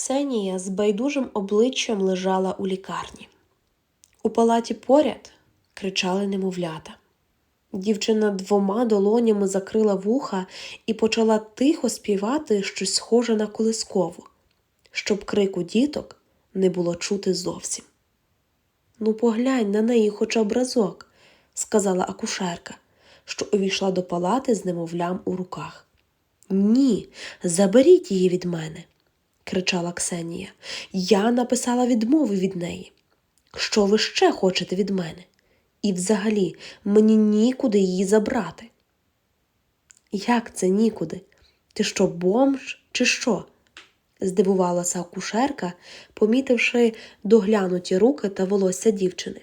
Ксенія з байдужим обличчям лежала у лікарні. У палаті поряд кричали немовлята. Дівчина двома долонями закрила вуха і почала тихо співати щось схоже на колискову, щоб крику діток не було чути зовсім. Ну, поглянь на неї хоча б разок, сказала акушерка, що увійшла до палати з немовлям у руках. Ні, заберіть її від мене, кричала Ксенія. Я написала відмови від неї. Що ви ще хочете від мене? І взагалі мені нікуди її забрати. Як це нікуди? Ти що, бомж, чи що? здивувалася акушерка, помітивши доглянуті руки та волосся дівчини.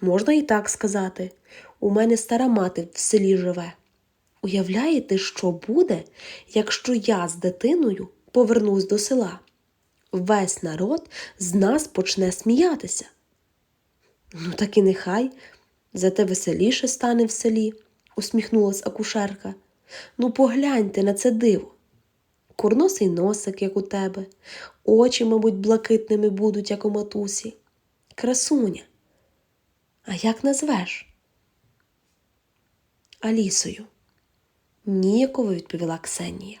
Можна і так сказати. У мене стара мати в селі живе. Уявляєте, що буде, якщо я з дитиною повернусь до села? Весь народ з нас почне сміятися. Ну, так і нехай, зате веселіше стане в селі, усміхнулась акушерка. Ну, погляньте на це диво. Курносий носик, як у тебе, очі, мабуть, блакитними будуть, як у матусі. Красуня. А як назвеш? Алісою. Ніяково відповіла Ксенія.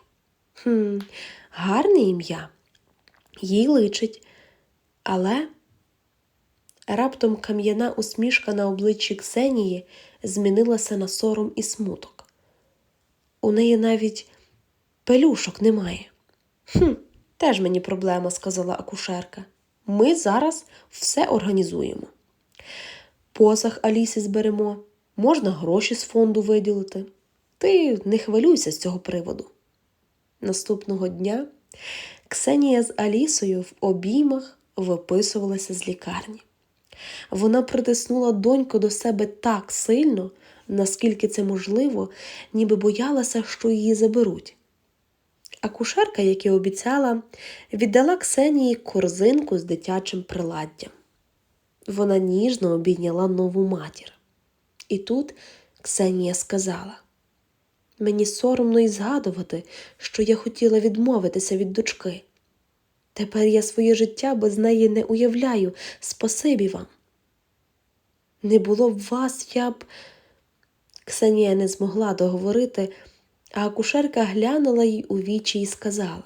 Хм, гарне ім'я. Їй личить, але раптом кам'яна усмішка на обличчі Ксенії змінилася на сором і смуток. У неї навіть пелюшок немає. Хм, теж мені проблема, сказала акушерка. Ми зараз все організуємо. Посаг Алісі зберемо, можна гроші з фонду виділити. Ти не хвилюйся з цього приводу. Наступного дня Ксенія з Алісою в обіймах виписувалася з лікарні. Вона притиснула доньку до себе так сильно, наскільки це можливо, ніби боялася, що її заберуть. Акушерка, як і обіцяла, віддала Ксенії корзинку з дитячим приладдям. Вона ніжно обійняла нову матір. І тут Ксенія сказала: Мені соромно й згадувати, що я хотіла відмовитися від дочки. Тепер я своє життя без неї не уявляю, спасибі вам. Не було б вас, я б. Ксенія не змогла договорити, а акушерка глянула їй у вічі і сказала: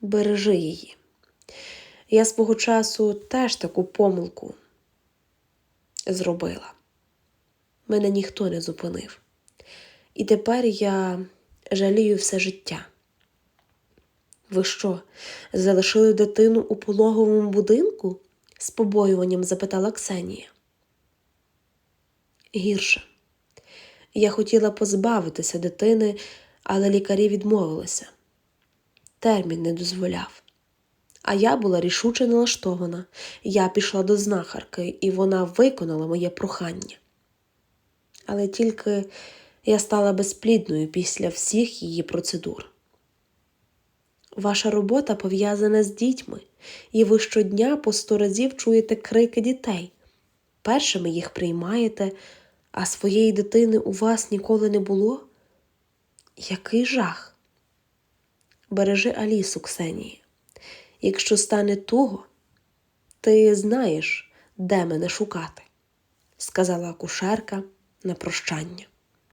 Бережи її. Я свого часу теж таку помилку зробила. Мене ніхто не зупинив. І тепер я жалію все життя. Ви що, залишили дитину у пологовому будинку? з побоюванням запитала Ксенія. Гірше. Я хотіла позбавитися дитини, але лікарі відмовилися. Термін не дозволяв. А я була рішуче налаштована. Я пішла до знахарки, і вона виконала моє прохання. Але тільки я стала безплідною після всіх її процедур. Ваша робота пов'язана з дітьми, і ви щодня по сто разів чуєте крики дітей. Першими їх приймаєте, а своєї дитини у вас ніколи не було? Який жах? Бережи Алісу, Ксенії. Якщо стане туго, ти знаєш, де мене шукати, сказала акушерка на прощання.